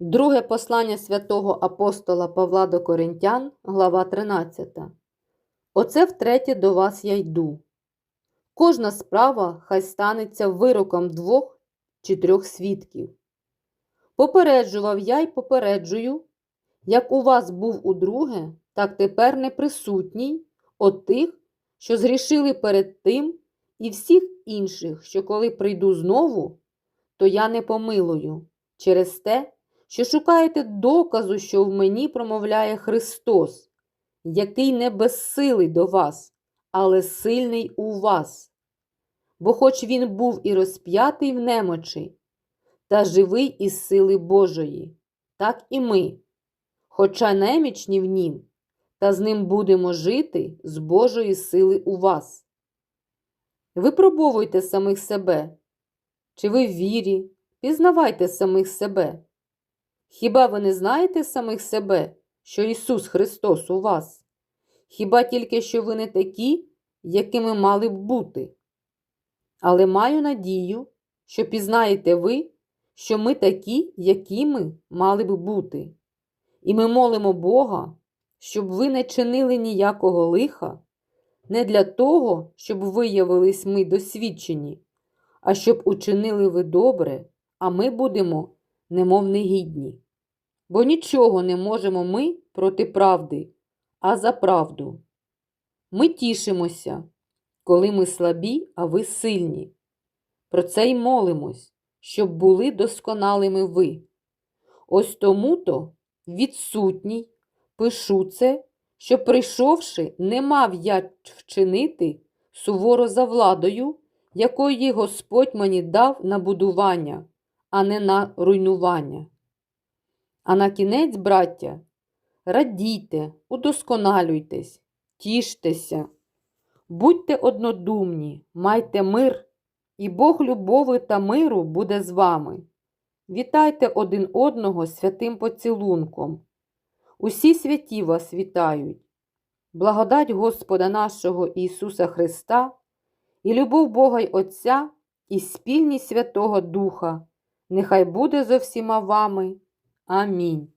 Друге послання святого апостола Павла до Коринтян, глава 13. Оце втретє до вас я йду. Кожна справа хай станеться вироком двох чи трьох свідків. Попереджував я й попереджую, як у вас був удруге, так тепер не присутній от тих, що згрішили перед тим, і всіх інших, що коли прийду знову, то я не помилую через те, що шукаєте доказу, що в мені промовляє Христос, який не безсилий до вас, але сильний у вас. Бо хоч він був і розп'ятий в немочі, та живий із сили Божої, так і ми, хоча немічні в нім, та з ним будемо жити з Божої сили у вас. Випробовуйте самих себе, чи ви в вірі, пізнавайте самих себе. Хіба ви не знаєте самих себе, що Ісус Христос у вас? Хіба тільки що ви не такі, якими мали б бути? Але маю надію, що пізнаєте ви, що ми такі, якими мали б бути. І ми молимо Бога, щоб ви не чинили ніякого лиха, не для того, щоб виявились ми досвідчені, а щоб учинили ви добре, а ми будемо немов негідні. Бо нічого не можемо ми проти правди, а за правду. Ми тішимося, коли ми слабі, а ви сильні. Про це й молимось, щоб були досконалими ви. Ось тому-то відсутній пишу це, що, прийшовши, не мав я вчинити суворо за владою, якої Господь мені дав на будування, а не на руйнування. А на кінець, браття, радійте, удосконалюйтесь, тіштеся, будьте однодумні, майте мир, і Бог любови та миру буде з вами. Вітайте один одного святим поцілунком. Усі святі вас вітають. Благодать Господа нашого Ісуса Христа, і любов Бога й Отця, і спільність Святого Духа, нехай буде зо всіма вами. Амінь.